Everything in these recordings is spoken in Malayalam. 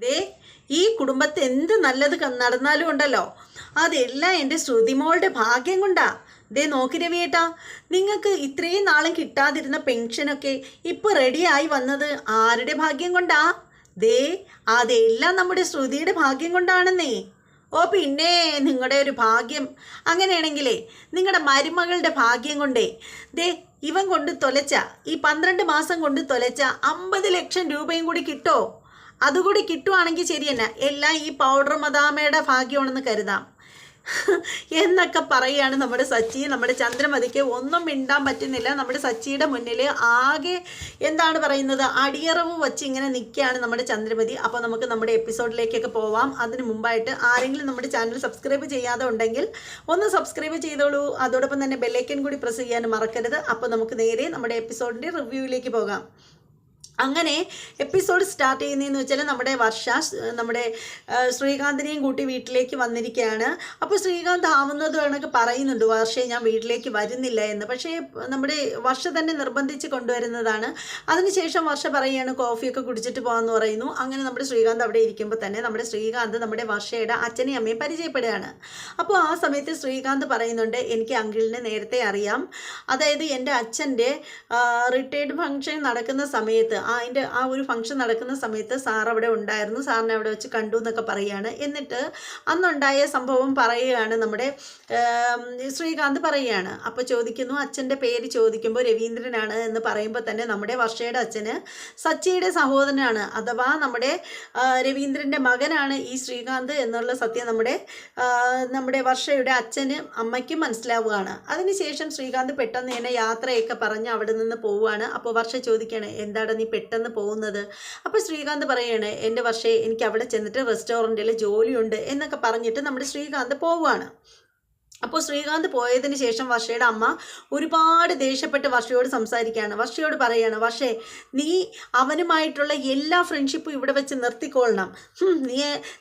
ദേ ഈ കുടുംബത്തെ എന്ത് നല്ലത് നടന്നാലും ഉണ്ടല്ലോ. അതെല്ലാം എന്റെ ശ്രുതിമോളുടെ ഭാഗ്യം കൊണ്ടാ. ദേ നോക്കി രവിയേട്ടാ നിങ്ങൾക്ക് ഇത്രയും നാളും കിട്ടാതിരുന്ന പെൻഷനൊക്കെ ഇപ്പോൾ റെഡിയായി വന്നത് ആരുടെ ഭാഗ്യം കൊണ്ടാ? ദേ അതെല്ലാം നമ്മുടെ ശ്രുതിയുടെ ഭാഗ്യം കൊണ്ടാണെന്നേ. ഓ പിന്നെ നിങ്ങളുടെ ഒരു ഭാഗ്യം. അങ്ങനെയാണെങ്കിലേ നിങ്ങളുടെ മരുമകളുടെ ഭാഗ്യം കൊണ്ടേ. ദേ ഇവൻ കൊണ്ട് തൊലച്ച ഈ പന്ത്രണ്ട് മാസം കൊണ്ട് തൊലച്ച അമ്പത് ലക്ഷം രൂപയും കൂടി കിട്ടോ. അതുകൂടി കിട്ടുവാണെങ്കിൽ ശരി തന്നെ. എല്ലാം ഈ പൗഡർ മദാമയുടെ ഭാഗ്യമാണെന്ന് കരുതാം. എന്നൊക്കെ പറയുകയാണ് നമ്മുടെ സച്ചി. നമ്മുടെ ചന്ദ്രമതിക്ക് ഒന്നും മിണ്ടാൻ പറ്റുന്നില്ല. നമ്മുടെ സച്ചിയുടെ മുന്നിൽ ആകെ എന്താണ് പറയുന്നത്? അടിയറവ് വച്ച് ഇങ്ങനെ നിൽക്കുകയാണ് നമ്മുടെ ചന്ദ്രമതി. അപ്പോൾ നമുക്ക് നമ്മുടെ എപ്പിസോഡിലേക്കൊക്കെ പോവാം. അതിന് മുമ്പായിട്ട് ആരെങ്കിലും നമ്മുടെ ചാനൽ സബ്സ്ക്രൈബ് ചെയ്യാതെ ഉണ്ടെങ്കിൽ ഒന്ന് സബ്സ്ക്രൈബ് ചെയ്തോളൂ. അതോടൊപ്പം തന്നെ ബെല്ലൈക്കൻ കൂടി പ്രസ് ചെയ്യാൻ മറക്കരുത്. അപ്പോൾ നമുക്ക് നേരെ നമ്മുടെ എപ്പിസോഡിന്റെ റിവ്യൂവിലേക്ക് പോകാം. അങ്ങനെ എപ്പിസോഡ് സ്റ്റാർട്ട് ചെയ്യുന്നതെന്ന് വെച്ചാൽ നമ്മുടെ വർഷ നമ്മുടെ ശ്രീകാന്തിനെയും കൂട്ടി വീട്ടിലേക്ക് വന്നിരിക്കുകയാണ് അപ്പോൾ ശ്രീകാന്ത് ആവുന്നത് കണക്ക് പറയുന്നുണ്ട് വർഷയെ ഞാൻ വീട്ടിലേക്ക് വരുന്നില്ല എന്ന്. പക്ഷേ നമ്മുടെ വർഷ തന്നെ നിർബന്ധിച്ച് കൊണ്ടുവരുന്നതാണ്. അതിനുശേഷം വർഷ പറയുകയാണ് കോഫിയൊക്കെ കുടിച്ചിട്ട് പോകാമെന്ന് പറയുന്നു. അങ്ങനെ നമ്മുടെ ശ്രീകാന്ത് അവിടെ ഇരിക്കുമ്പോൾ തന്നെ നമ്മുടെ ശ്രീകാന്ത് നമ്മുടെ വർഷയുടെ അച്ഛനെയും അമ്മയും പരിചയപ്പെടുകയാണ്. അപ്പോൾ ആ സമയത്ത് ശ്രീകാന്ത് പറയുന്നുണ്ട് എനിക്ക് അങ്കിളിനെ നേരത്തെ അറിയാം. അതായത് എന്റെ അച്ഛന്റെ റിട്ടയർഡ് ഫംഗ്ഷൻ നടക്കുന്ന സമയത്ത് അതിന്റെ ആ ഒരു ഫംഗ്ഷൻ നടക്കുന്ന സമയത്ത് സാർ അവിടെ ഉണ്ടായിരുന്നു. സാറിനെ അവിടെ വെച്ച് കണ്ടു എന്നൊക്കെ പറയുകയാണ്. എന്നിട്ട് അന്നുണ്ടായ സംഭവം പറയുകയാണ് നമ്മുടെ ശ്രീകാന്ത് പറയുകയാണ്. അപ്പോൾ ചോദിക്കുന്നു അച്ഛന്റെ പേര് ചോദിക്കുമ്പോൾ രവീന്ദ്രനാണ് എന്ന് പറയുമ്പോൾ തന്നെ നമ്മുടെ വർഷയുടെ അച്ഛന് സച്ചിയുടെ സഹോദരനാണ് അഥവാ നമ്മുടെ രവീന്ദ്രന്റെ മകനാണ് ഈ ശ്രീകാന്ത് എന്നുള്ള സത്യം നമ്മുടെ നമ്മുടെ വർഷയുടെ അച്ഛന് അമ്മയ്ക്കും മനസ്സിലാവുകയാണ്. അതിനുശേഷം ശ്രീകാന്ത് പെട്ടെന്ന് തന്നെ യാത്രയൊക്കെ പറഞ്ഞ് അവിടെ നിന്ന് പോവുകയാണ്. അപ്പോൾ വർഷ ചോദിക്കുകയാണ് എന്താണ് നീ പെട്ടെന്ന് പോകുന്നത്. അപ്പോൾ ശ്രീകാന്ത് പറയുകയാണ് എന്റെ വർഷേ എനിക്ക് അവിടെ ചെന്നിട്ട് റെസ്റ്റോറന്റിൽ ജോലിയുണ്ട് എന്നൊക്കെ പറഞ്ഞിട്ട് നമ്മുടെ ശ്രീകാന്ത് പോവുകയാണ് അപ്പോൾ ശ്രീകാന്ത് പോയതിന് ശേഷം വർഷയുടെ അമ്മ ഒരുപാട് ദേഷ്യപ്പെട്ട് വർഷയോട് സംസാരിക്കുകയാണ്. വർഷയോട് പറയുകയാണ് വർഷേ നീ അവനുമായിട്ടുള്ള എല്ലാ ഫ്രണ്ട്ഷിപ്പും ഇവിടെ വെച്ച് നിർത്തിക്കൊള്ളണം. നീ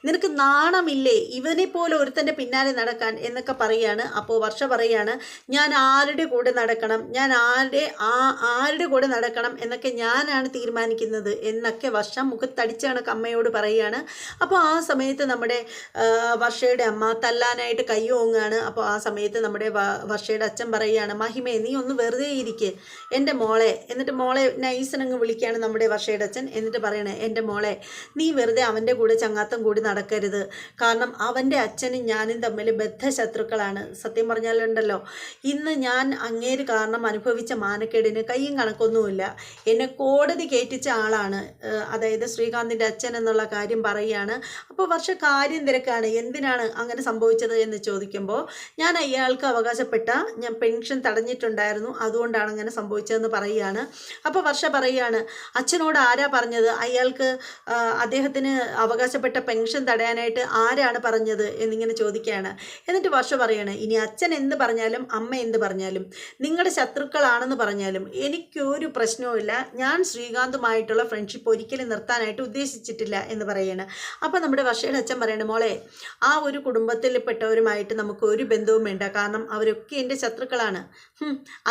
നിനക്ക് നാണമില്ലേ ഇവനെ പോലെ ഒരുത്തന്റെ പിന്നാലെ നടക്കാൻ? എന്നൊക്കെ പറയുകയാണ് അപ്പോൾ വർഷ പറയുകയാണ് ഞാൻ ആരുടെ കൂടെ നടക്കണം? ഞാൻ ആരുടെ ആ ആരുടെ കൂടെ നടക്കണം എന്നൊക്കെ ഞാനാണ് തീരുമാനിക്കുന്നത് എന്നൊക്കെ വർഷം മുഖത്തടിച്ചാണ് അമ്മയോട് പറയുകയാണ് അപ്പോൾ ആ സമയത്ത് നമ്മുടെ വർഷയുടെ അമ്മ തല്ലാനായിട്ട് കൈ ഓങ്ങാണ് അപ്പോൾ ആ സമയത്ത് നമ്മുടെ വർഷയുടെ അച്ഛൻ പറയുകയാണ് മഹിമേ നീ ഒന്ന് വെറുതെ ഇരിക്ക്. എന്റെ മോളെ എന്നിട്ട് മോളെ നൈസനങ്ങ് വിളിക്കുകയാണ് നമ്മുടെ വർഷയുടെ അച്ഛൻ. എന്നിട്ട് പറയണേ എന്റെ മോളെ നീ വെറുതെ അവന്റെ കൂടെ ചങ്ങാത്തം കൂടി നടക്കരുത്. കാരണം അവന്റെ അച്ഛനും ഞാനും തമ്മിൽ ബദ്ധ ശത്രുക്കളാണ് സത്യം പറഞ്ഞാലുണ്ടല്ലോ ഇന്ന് ഞാൻ അങ്ങേര് കാരണം അനുഭവിച്ച മാനക്കേടിന് കയ്യും കണക്കൊന്നുമില്ല. എന്നെ കോടതി കയറ്റിച്ച ആളാണ് അതായത് ശ്രീകാന്തിന്റെ അച്ഛൻ എന്നുള്ള കാര്യം പറയുകയാണ്. അപ്പോൾ വർഷ കാര്യം തിരക്കാണ്. എന്തിനാണ് അങ്ങനെ സംഭവിച്ചത് എന്ന് ചോദിക്കുമ്പോൾ ഞാൻ അയാൾക്ക് അവകാശപ്പെട്ട ഞാൻ പെൻഷൻ തടഞ്ഞിട്ടുണ്ടായിരുന്നു. അതുകൊണ്ടാണ് അങ്ങനെ സംഭവിച്ചതെന്ന് പറയുകയാണ്. അപ്പോൾ വർഷ പറയുകയാണ് അച്ഛനോട് ആരാ പറഞ്ഞത്? അയാൾക്ക് അദ്ദേഹത്തിന് അവകാശപ്പെട്ട പെൻഷൻ തടയാനായിട്ട് ആരാണ് പറഞ്ഞത്? എന്നിങ്ങനെ ചോദിക്കുകയാണ്. എന്നിട്ട് വർഷ പറയാണ് ഇനി അച്ഛൻ എന്ത് പറഞ്ഞാലും അമ്മ എന്ത് പറഞ്ഞാലും നിങ്ങളുടെ ശത്രുക്കളാണെന്ന് പറഞ്ഞാലും എനിക്കൊരു പ്രശ്നവുമില്ല ഞാൻ ശ്രീകാന്തുമായിട്ടുള്ള ഫ്രണ്ട്ഷിപ്പ് ഒരിക്കലും നിർത്താനായിട്ട് ഉദ്ദേശിച്ചിട്ടില്ല എന്ന് പറയുകയാണ്. അപ്പോൾ നമ്മുടെ വർഷയുടെ അച്ഛൻ പറയണ മോളെ ആ ഒരു കുടുംബത്തിൽപ്പെട്ടവരുമായിട്ട് നമുക്ക് ഒരു ബന്ധവും വേണ്ട. കാരണം അവരൊക്കെ എന്റെ ശത്രുക്കളാണ്.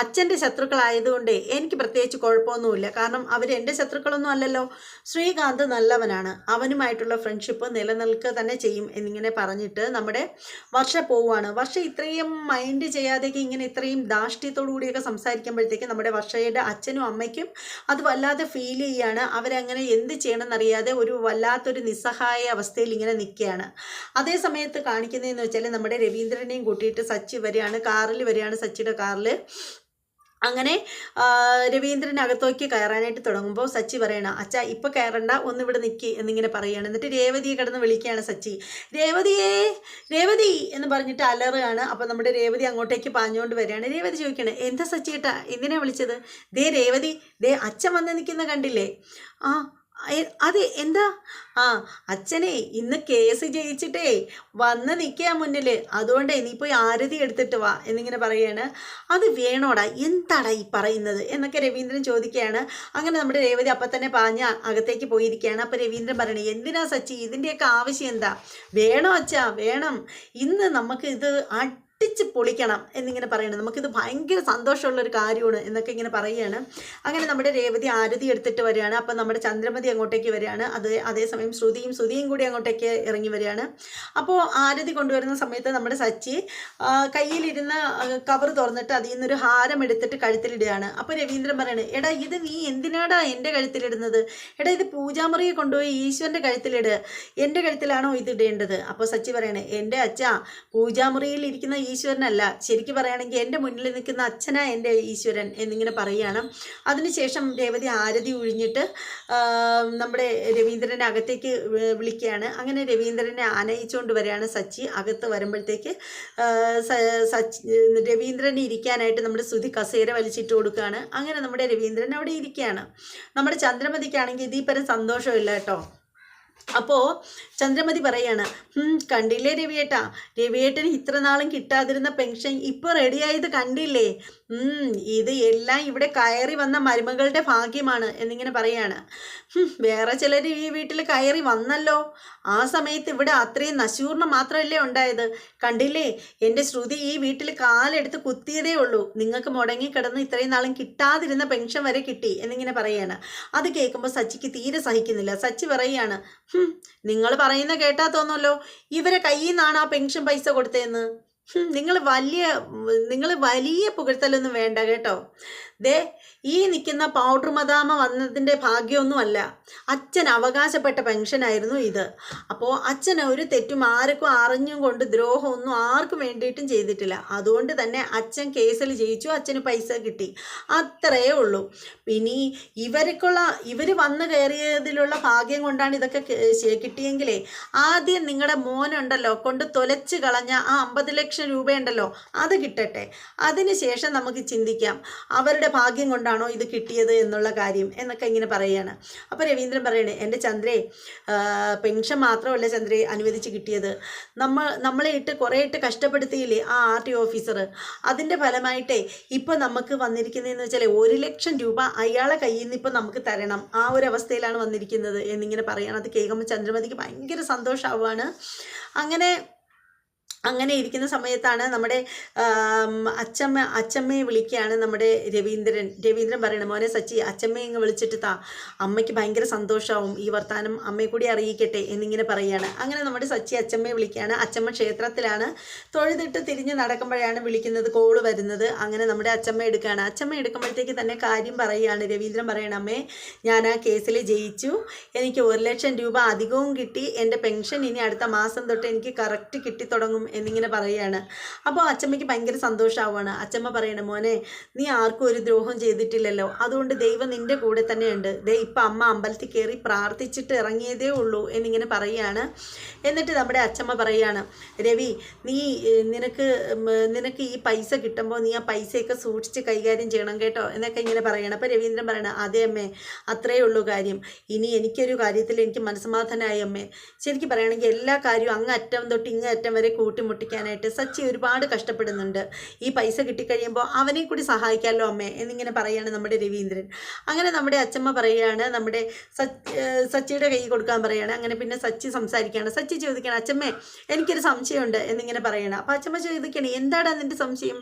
അച്ഛന്റെ ശത്രുക്കളായതുകൊണ്ട് എനിക്ക് പ്രത്യേകിച്ച് കുഴപ്പമൊന്നുമില്ല. കാരണം അവർ എന്റെ ശത്രുക്കളൊന്നും അല്ലല്ലോ. ശ്രീകാന്ത് നല്ലവനാണ്. അവനുമായിട്ടുള്ള ഫ്രണ്ട്ഷിപ്പ് നിലനിൽക്കുക തന്നെ ചെയ്യും എന്നിങ്ങനെ പറഞ്ഞിട്ട് നമ്മുടെ വർഷ പോവുകയാണ്. വർഷ ഇത്രയും മൈൻഡ് ചെയ്യാതെയൊക്കെ ഇങ്ങനെ ഇത്രയും ദാഷ്ട്യത്തോടു കൂടിയൊക്കെ സംസാരിക്കുമ്പോഴത്തേക്ക് നമ്മുടെ വർഷയുടെ അച്ഛനും അമ്മയ്ക്കും അത് വല്ലാതെ ഫീൽ ചെയ്യാണ്. അവരങ്ങനെ എന്ത് ചെയ്യണമെന്ന് അറിയാതെ ഒരു വല്ലാത്തൊരു നിസ്സഹായ അവസ്ഥയിൽ ഇങ്ങനെ നിൽക്കുകയാണ്. അതേ സമയത്ത് കാണിക്കുന്നതെന്ന് വെച്ചാൽ നമ്മുടെ രവീന്ദ്രനെയും കൂട്ടിയിട്ട് സച്ചി വരികയാണ്. കാറിൽ വരികയാണ് സച്ചിയുടെ കാറിൽ. അങ്ങനെ രവീന്ദ്രൻ അകത്തേക്ക് കയറാനായിട്ട് തുടങ്ങുമ്പോൾ സച്ചി പറയണ അച്ഛാ ഇപ്പം കയറണ്ട ഒന്ന് ഇവിടെ നിൽക്കി എന്നിങ്ങനെ പറയുകയാണ് എന്നിട്ട് രേവതിയെ കിടന്ന് വിളിക്കുകയാണ് സച്ചി. രേവതിയേ രേവതി എന്ന് പറഞ്ഞിട്ട് അലറുകയാണ്. അപ്പോൾ നമ്മുടെ രേവതി അങ്ങോട്ടേക്ക് പാഞ്ഞുകൊണ്ട് വരികയാണ്. രേവതി ചോദിക്കണേ എന്താ സച്ചിയേട്ടാ എന്തിനാണ് വിളിച്ചത്? ദേ രേവതി ദേ അച്ഛൻ വന്ന് നിൽക്കുന്ന കണ്ടില്ലേ? ആ അതെ എന്താ? ആ അച്ഛനെ ഇന്ന് കേസ് ജയിച്ചിട്ടേ വന്ന് നിൽക്കുക മുന്നിൽ അതുകൊണ്ട് നീ പോയി ആരതി എടുത്തിട്ട് വാ എന്നിങ്ങനെ പറയുകയാണ് അത് വേണോടാ എന്താടാ ഈ പറയുന്നത്? എന്നൊക്കെ രവീന്ദ്രൻ ചോദിക്കുകയാണ്. അങ്ങനെ നമ്മുടെ രേവതി അപ്പം തന്നെ പാഞ്ഞ അകത്തേക്ക് പോയിരിക്കുകയാണ്. അപ്പം രവീന്ദ്രൻ പറയണേ എന്തിനാ സച്ചി? ഇതിന്റെയൊക്കെ ആവശ്യം എന്താ? വേണോ അച്ഛാ വേണം. ഇന്ന് നമുക്ക് ഇത് അടിച്ച് പൊളിക്കണം എന്നിങ്ങനെ പറയണം നമുക്കിത് ഭയങ്കര സന്തോഷമുള്ള ഒരു കാര്യമാണ് എന്നൊക്കെ ഇങ്ങനെ പറയുകയാണ്. അങ്ങനെ നമ്മുടെ രേവതി ആരതി എടുത്തിട്ട് വരികയാണ്. അപ്പം നമ്മുടെ ചന്ദ്രമതി അങ്ങോട്ടേക്ക് വരികയാണ്. അത് അതേസമയം ശ്രുതിയും ശ്രുതിയും കൂടി അങ്ങോട്ടേക്ക് ഇറങ്ങി വരികയാണ്. അപ്പോൾ ആരതി കൊണ്ടുവരുന്ന സമയത്ത് നമ്മുടെ സച്ചി കയ്യിലിരുന്ന് കവർ തുറന്നിട്ട് അതിൽ നിന്നൊരു ഹാരം എടുത്തിട്ട് കഴുത്തിലിടുകയാണ്. അപ്പോൾ രവീന്ദ്രൻ പറയാണ് എടാ ഇത് നീ എന്തിനാടാ എന്റെ കഴുത്തിലിടുന്നത്? എടാ ഇത് പൂജാമുറിയെ കൊണ്ടുപോയി ഈശ്വരന്റെ കഴുത്തിലിട്. എന്റെ കഴുത്തിലാണോ ഇത് ഇടേണ്ടത്? അപ്പോൾ സച്ചി പറയണേ എന്റെ അച്ഛ പൂജാമുറിയിൽ ഇരിക്കുന്ന ഈശ്വരനല്ല. ശരിക്കും പറയുകയാണെങ്കിൽ എന്റെ മുന്നിൽ നിൽക്കുന്ന അച്ഛനാ എന്റെ ഈശ്വരൻ എന്നിങ്ങനെ പറയുകയാണ്. അതിനുശേഷം രേവതി ആരതി ഒഴിഞ്ഞിട്ട് നമ്മുടെ രവീന്ദ്രനെ അകത്തേക്ക് വിളിക്കുകയാണ്. അങ്ങനെ രവീന്ദ്രനെ ആനയിച്ചുകൊണ്ട് വരികയാണ് സച്ചി. അകത്ത് വരുമ്പോഴത്തേക്ക് സച്ചി രവീന്ദ്രനെ ഇരിക്കാനായിട്ട് നമ്മുടെ ശ്രുതി കസേര വലിച്ചിട്ട് കൊടുക്കുകയാണ്. അങ്ങനെ നമ്മുടെ രവീന്ദ്രൻ അവിടെ ഇരിക്കുകയാണ്. നമ്മുടെ ചന്ദ്രമതിക്കാണെങ്കിൽ ഇതിൽ പരം സന്തോഷമില്ല കേട്ടോ. അപ്പോൾ ചന്ദ്രമതി പറയാണ് "ഹും, കണ്ടില്ലേ രവിയേട്ടാ? രവിയേട്ടന് ഇത്ര നാളും കിട്ടാതിരുന്ന പെൻഷൻ ഇപ്പോൾ റെഡിയായത് കണ്ടില്ലേ? ഇത് എല്ലാം ഇവിടെ കയറി വന്ന മരുമകളുടെ ഭാഗ്യമാണ് എന്നിങ്ങനെ പറയാണ്. "ഹും, വേറെ ചിലർ ഈ വീട്ടിൽ കയറി വന്നല്ലോ? ആ സമയത്ത് ഇവിടെ അത്രയും നശൂർണം മാത്രമല്ലേ ഉണ്ടായത്? കണ്ടില്ലേ? എന്റെ ശ്രുതി ഈ വീട്ടിൽ കാലെടുത്ത് കുത്തിയതേ ഉള്ളൂ. നിങ്ങൾക്ക് മുടങ്ങി കിടന്ന് ഇത്രയും നാളും കിട്ടാതിരുന്ന പെൻഷൻ വരെ കിട്ടി എന്നിങ്ങനെ പറയാണ്. അത് കേൾക്കുമ്പോൾ സച്ചിക്ക് തീരെ സഹിക്കുന്നില്ല. സച്ചി പറയാണ് നിങ്ങൾ പറയുന്ന കേട്ടാ തോന്നുമല്ലോ ഇവരെ കയ്യിൽ നിന്നാണ് ആ പെൻഷൻ പൈസ കൊടുത്തതെന്ന്. നിങ്ങൾ വലിയ നിങ്ങൾ വലിയ പുകഴ്ത്തലൊന്നും വേണ്ട കേട്ടോ. ദേ ഈ നിൽക്കുന്ന പൗഡർ മദാമ വന്നതിന്റെ ഭാഗ്യമൊന്നുമല്ല. അച്ഛൻ അവകാശപ്പെട്ട പെൻഷനായിരുന്നു ഇത്. അപ്പോൾ അച്ഛൻ ഒരു തെറ്റും ആർക്കും അറിഞ്ഞും കൊണ്ട് ദ്രോഹമൊന്നും ആർക്കും വേണ്ടിയിട്ടും ചെയ്തിട്ടില്ല. അതുകൊണ്ട് തന്നെ അച്ഛൻ കേസിൽ ജയിച്ചു അച്ഛന് പൈസ കിട്ടി. അത്രയേ ഉള്ളൂ. ഇനി ഇവർക്കുള്ള ഇവർ വന്നു കയറിയതിലുള്ള ഭാഗ്യം കൊണ്ടാണ് ഇതൊക്കെ കിട്ടിയെങ്കിലേ ആദ്യം നിങ്ങളുടെ മോനുണ്ടല്ലോ കൊണ്ട് തൊലച്ച് കളഞ്ഞ ആ അമ്പത് ലക്ഷം രൂപയുണ്ടല്ലോ അത് കിട്ടട്ടെ. അതിനുശേഷം നമുക്ക് ചിന്തിക്കാം. അവരുടെ ഭാഗ്യം കൊണ്ടാണോ ഇത് കിട്ടിയത് എന്നുള്ള കാര്യം എന്നൊക്കെ ഇങ്ങനെ പറയുകയാണ്. അപ്പോൾ രവീന്ദ്രൻ പറയണേ എന്റെ ചന്ദ്രേ പെൻഷൻ മാത്രമല്ല ചന്ദ്രേ അനുവദിച്ച് കിട്ടിയത്. നമ്മൾ നമ്മളെ ഇട്ട് കുറേ ഇട്ട് കഷ്ടപ്പെടുത്തിയില്ലേ ആ ആർ ടി ഓഫീസർ അതിന്റെ ഫലമായിട്ടേ ഇപ്പോൾ നമുക്ക് വന്നിരിക്കുന്നതെന്ന് വെച്ചാൽ ഒരു ലക്ഷം രൂപ അയാളെ കയ്യിൽ നിന്ന് ഇപ്പോൾ നമുക്ക് തരണം. ആ ഒരു അവസ്ഥയിലാണ് വന്നിരിക്കുന്നത് എന്നിങ്ങനെ പറയണം. അത് കേൾക്കുമ്പോൾ ചന്ദ്രമതിക്ക് ഭയങ്കര സന്തോഷമാവുകയാണ് അങ്ങനെ അങ്ങനെ ഇരിക്കുന്ന സമയത്താണ് നമ്മുടെ അച്ചമ്മ അച്ചമ്മയെ വിളിക്കുകയാണ് നമ്മുടെ രവീന്ദ്രൻ. രവീന്ദ്രൻ പറയണം മോനെ സച്ചി അച്ചമ്മയെ ഇങ്ങ് വിളിച്ചിട്ട് താ. അമ്മയ്ക്ക് ഭയങ്കര സന്തോഷമാവും ഈ വർത്താനം അമ്മയെ കൂടി അറിയിക്കട്ടെ എന്നിങ്ങനെ പറയുകയാണ്. അങ്ങനെ നമ്മുടെ സച്ചി അച്ചമ്മയെ വിളിക്കുകയാണ്. അച്ചമ്മ ക്ഷേത്രത്തിലാണ്. തൊഴുതിട്ട് തിരിഞ്ഞ് നടക്കുമ്പോഴാണ് വിളിക്കുന്നത് കോൾ വരുന്നത്. അങ്ങനെ നമ്മുടെ അച്ചമ്മ എടുക്കുകയാണ്. അച്ചമ്മ എടുക്കുമ്പോഴത്തേക്ക് തന്നെ കാര്യം പറയുകയാണ്. രവീന്ദ്രൻ പറയണം അമ്മേ ഞാൻ ആ കേസിൽ ജയിച്ചു. എനിക്ക് ഒരു ലക്ഷം രൂപ അധികവും കിട്ടി. എന്റെ പെൻഷൻ ഇനി അടുത്ത മാസം തൊട്ട് എനിക്ക് കറക്റ്റ് കിട്ടിത്തുടങ്ങും. എന്നിങ്ങനെ പറയുകയാണ്. അപ്പോൾ അച്ചമ്മയ്ക്ക് ഭയങ്കര സന്തോഷമാവുകയാണ് അച്ചമ്മ പറയണ മോനെ നീ ആർക്കും ഒരു ദ്രോഹം ചെയ്തിട്ടില്ലല്ലോ. അതുകൊണ്ട് ദൈവം നിന്റെ കൂടെ തന്നെയുണ്ട്. ദേ ഇപ്പം അമ്മ അമ്പലത്തിൽ കയറി പ്രാർത്ഥിച്ചിട്ട് ഇറങ്ങിയതേ ഉള്ളൂ എന്നിങ്ങനെ പറയുകയാണ്. എന്നിട്ട് നമ്മുടെ അച്ചമ്മ പറയുകയാണ് രവി നീ നിനക്ക് നിനക്ക് ഈ പൈസ കിട്ടുമ്പോൾ നീ ആ പൈസയൊക്കെ സൂക്ഷിച്ച് കൈകാര്യം ചെയ്യണം കേട്ടോ എന്നൊക്കെ ഇങ്ങനെ പറയണം അപ്പോൾ രവീന്ദ്രൻ പറയണം അതേ അമ്മേ അത്രയേ ഉള്ളൂ കാര്യം. ഇനി എനിക്കൊരു കാര്യത്തിൽ എനിക്ക് മനസ്സമാധാനമായി അമ്മേ. ശരിക്കും പറയുകയാണെങ്കിൽ എല്ലാ കാര്യവും അങ്ങ് അറ്റം തൊട്ട് ഇങ്ങ് അറ്റം വരെ കൂട്ടിമുട്ടിക്കാനായിട്ട് സച്ചി ഒരുപാട് കഷ്ടപ്പെടുന്നുണ്ട്. ഈ പൈസ കിട്ടിക്കഴിയുമ്പോൾ അവനെ കൂടി സഹായിക്കാമല്ലോ അമ്മേ? എന്നിങ്ങനെ പറയുകയാണ് നമ്മുടെ രവീന്ദ്രൻ. അങ്ങനെ നമ്മുടെ അച്ഛമ്മ പറയുകയാണ് നമ്മുടെ സച്ച് സച്ചിയുടെ കൈ കൊടുക്കാൻ പറയുകയാണ് അങ്ങനെ പിന്നെ സച്ചി സംസാരിക്കുകയാണ്. സച്ചി ചോദിക്കുകയാണ് അച്ഛമ്മേ എനിക്കൊരു സംശയമുണ്ട് എന്നിങ്ങനെ പറയണം. അപ്പോൾ അച്ഛമ്മ ചോദിക്കണേ എന്താണ് നിന്റെ സംശയം?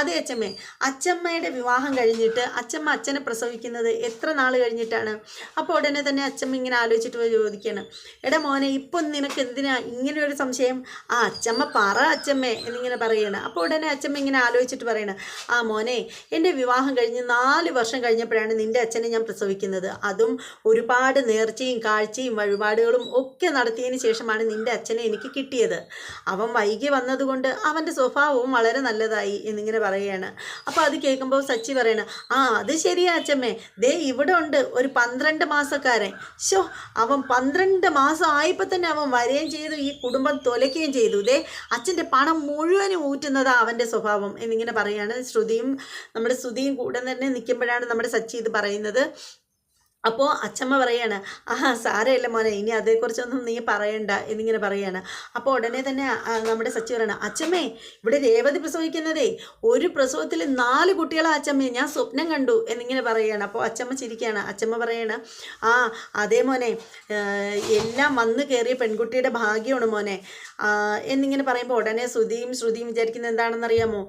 അതെ അച്ഛമ്മേ അച്ഛമ്മയുടെ വിവാഹം കഴിഞ്ഞിട്ട് അച്ഛമ്മ അച്ഛനെ പ്രസവിക്കുന്നത് എത്ര നാൾ കഴിഞ്ഞിട്ടാണ്? അപ്പോൾ ഉടനെ തന്നെ അച്ഛമ്മ ഇങ്ങനെ ആലോചിച്ചിട്ട് ചോദിക്കുകയാണ് എടാ മോനെ ഇപ്പം നിനക്ക് എന്തിനാ ഇങ്ങനെ ഒരു സംശയം? ആ അച്ചമ്മ പറ അച്ചമ്മേ എന്നിങ്ങനെ പറയണം. അപ്പോൾ ഉടനെ അച്ചമ്മ ഇങ്ങനെ ആലോചിച്ചിട്ട് പറയണം ആ മോനെ എന്റെ വിവാഹം കഴിഞ്ഞ് നാല് വർഷം കഴിഞ്ഞപ്പോഴാണ് നിന്റെ അച്ഛനെ ഞാൻ പ്രസവിക്കുന്നത്. അതും ഒരുപാട് നേർച്ചയും കാഴ്ചയും വഴിപാടുകളും ഒക്കെ നടത്തിയതിന് ശേഷമാണ് നിന്റെ അച്ഛനെ എനിക്ക് കിട്ടിയത്. അവൻ വൈകി വന്നതുകൊണ്ട് അവന്റെ സ്വഭാവവും വളരെ നല്ലതായി എന്നിങ്ങനെ പറയുകയാണ് അപ്പോൾ അത് കേൾക്കുമ്പോൾ സച്ചി പറയണം ആ അത് ശരിയാ അച്ഛമ്മേ ദേ ഇവിടെ ഉണ്ട് ഒരു പന്ത്രണ്ട് മാസക്കാരൻ. ഷോ അവൻ പന്ത്രണ്ട് മാസം ആയപ്പോൾ തന്നെ അവൻ വരികയും ചെയ്തു ഈ കുടുംബം തൊലയ്ക്കുകയും ചെയ്തു. ദേ അച്ഛന്റെ പണം മുഴുവനും ഊറ്റുന്നതാ അവന്റെ സ്വഭാവം എന്നിങ്ങനെ പറയാണ്. ശ്രുതിയും നമ്മുടെ ശ്രുതിയും കൂടെ തന്നെ നിൽക്കുമ്പോഴാണ് നമ്മുടെ സച്ചി ഇത് പറയുന്നത്. അപ്പോൾ അച്ഛമ്മ പറയാണ് ആഹാ സാരമില്ല മോനെ ഇനി അതേക്കുറിച്ചൊന്നും നീ പറയണ്ട എന്നിങ്ങനെ പറയാണ്. അപ്പോൾ ഉടനെ തന്നെ നമ്മുടെ സച്ചി പറയണം അച്ഛമ്മേ ഇവിടെ രേവതി പ്രസവിക്കുന്നതേ ഒരു പ്രസവത്തിൽ നാല് കുട്ടികളെ അച്ഛമ്മേ ഞാൻ സ്വപ്നം കണ്ടു എന്നിങ്ങനെ പറയുകയാണ് അപ്പോൾ അച്ഛമ്മ ചിരിക്കുകയാണ് അച്ഛമ്മ പറയാണ് ആ അതേ മോനെ എല്ലാം വന്ന് കയറിയ പെൺകുട്ടിയുടെ ഭാഗ്യമാണ് മോനെ. എന്നിങ്ങനെ പറയുമ്പോൾ ഉടനെ ശ്രുതിയും ശ്രുതിയും വിചാരിക്കുന്നത് എന്താണെന്നറിയാമോ?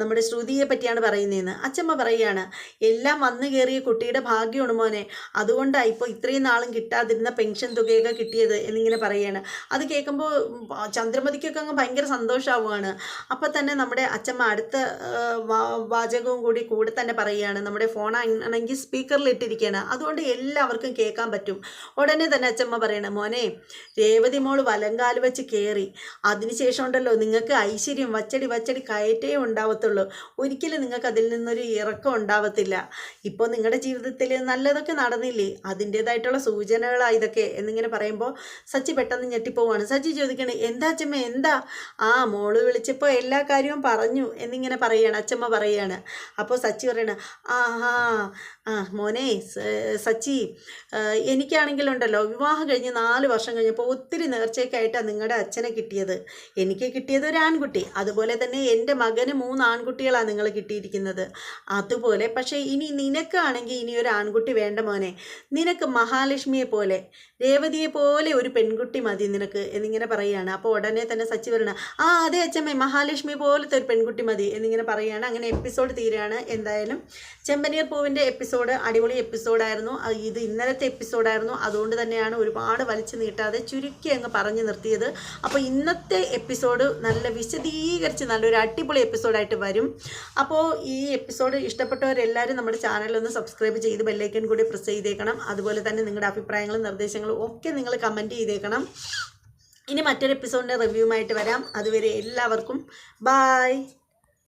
നമ്മുടെ ശ്രുതിയെ പറ്റിയാണ് പറയുന്നതെന്ന് അച്ഛമ്മ പറയുകയാണ് എല്ലാം വന്ന് കയറിയ കുട്ടിയുടെ ഭാഗ്യമാണ് മോനെ അതുകൊണ്ടാണ് ഇപ്പോൾ ഇത്രയും നാളും കിട്ടാതിരുന്ന പെൻഷൻ തുകയൊക്കെ കിട്ടിയത് എന്നിങ്ങനെ പറയുകയാണ് അത് കേൾക്കുമ്പോൾ ചന്ദ്രമതിക്കൊക്കെ അങ്ങ് ഭയങ്കര സന്തോഷമാവുകയാണ് അപ്പോൾ തന്നെ നമ്മുടെ അച്ഛമ്മ അടുത്ത വാചകവും കൂടി കൂടെ തന്നെ പറയുകയാണ് നമ്മുടെ ഫോൺ ആണെങ്കിൽ സ്പീക്കറിൽ ഇട്ടിരിക്കുകയാണ് അതുകൊണ്ട് എല്ലാവർക്കും കേൾക്കാൻ പറ്റും. ഉടനെ തന്നെ അച്ചമ്മ പറയണം മോനെ രേവതി മോൾ വലങ്കാൽ വെച്ച് കയറി അതിനുശേഷം ഉണ്ടല്ലോ നിങ്ങൾക്ക് ഐശ്വര്യം വച്ചടി വച്ചടി കയറ്റേ ഉണ്ടാവത്തുള്ളൂ. ഒരിക്കലും നിങ്ങൾക്ക് അതിൽ നിന്നൊരു ഇറക്കം ഉണ്ടാവത്തില്ല. ഇപ്പോൾ നിങ്ങളുടെ ജീവിതത്തിൽ നല്ലതൊക്കെ നടന്നില്ലേ അതിന്റേതായിട്ടുള്ള സൂചനകളാണ് ഇതൊക്കെ എന്നിങ്ങനെ പറയുമ്പോൾ സച്ചി പെട്ടെന്ന് ഞെട്ടിപ്പോവാണ്. സച്ചി ചോദിക്കണേ എന്താ അച്ഛമ്മ എന്താ? ആ മോൾ വിളിച്ചപ്പോൾ എല്ലാ കാര്യവും പറഞ്ഞു എന്നിങ്ങനെ പറയുകയാണ് അച്ഛമ്മ പറയുകയാണ് അപ്പോൾ സച്ചി പറയണ ആ ആ മോനെ സച്ചി എനിക്കാണെങ്കിലുണ്ടല്ലോ വിവാഹം കഴിഞ്ഞ് നാല് വർഷം കഴിഞ്ഞപ്പോൾ ഒത്തിരി നേർച്ചയ്ക്കായിട്ടാണ് നിങ്ങളുടെ അച്ഛനെ കിട്ടിയത്. എനിക്ക് കിട്ടിയത് ഒരു ആൺകുട്ടി. അതുപോലെ തന്നെ എന്റെ മകന് മൂന്ന് ആൺകുട്ടികളാണ് നിങ്ങൾ കിട്ടിയിരിക്കുന്നത്. അതുപോലെ പക്ഷേ ഇനി നിനക്കാണെങ്കിൽ ഇനി ഒരു ആൺകുട്ടി വേണ്ട മോനെ. നിനക്ക് മഹാലക്ഷ്മിയെ പോലെ രേവതിയെ പോലെ ഒരു പെൺകുട്ടി മതി നിനക്ക് എന്നിങ്ങനെ പറയുകയാണ്. അപ്പോൾ ഉടനെ തന്നെ സച്ചി പറയണ ആ അതെ അച്ഛമ്മേ മഹാലക്ഷ്മി പോലത്തെ ഒരു പെൺകുട്ടി മതി എന്നിങ്ങനെ പറയുകയാണ്. അങ്ങനെ എപ്പിസോഡ് തീരുകയാണ്. എന്തായാലും ചെമ്പനീർ പൂവിന്റെ എപ്പിസോഡ് അടിപൊളി എപ്പിസോഡായിരുന്നു. ഇത് ഇന്നലത്തെ എപ്പിസോഡായിരുന്നു. അതുകൊണ്ട് തന്നെയാണ് ഒരുപാട് വലിച്ചു നീട്ടാതെ ചുരുക്കി അങ്ങ് പറഞ്ഞു നിർത്തിയത്. അപ്പോൾ ഇന്നത്തെ എപ്പിസോഡ് നല്ല വിശദീകരിച്ച് നല്ലൊരു അടിപൊളി എപ്പിസോഡായിട്ട് വരും. അപ്പോൾ ഈ എപ്പിസോഡ് ഇഷ്ടപ്പെട്ടവരെല്ലാവരും നമ്മുടെ ചാനലൊന്ന് സബ്സ്ക്രൈബ് ചെയ്ത് ബെല്ലൈക്കൻ കൂടി പ്രസ് ചെയ്തേക്കണം. അതുപോലെ തന്നെ നിങ്ങളുടെ അഭിപ്രായങ്ങളും നിർദ്ദേശങ്ങളും ഒക്കെ നിങ്ങൾ കമന്റ് ചെയ്തേക്കണം. ഇനി മറ്റൊരു എപ്പിസോഡിന്റെ റിവ്യൂമായിട്ട് വരാം. അതുവരെ എല്ലാവർക്കും ബായ്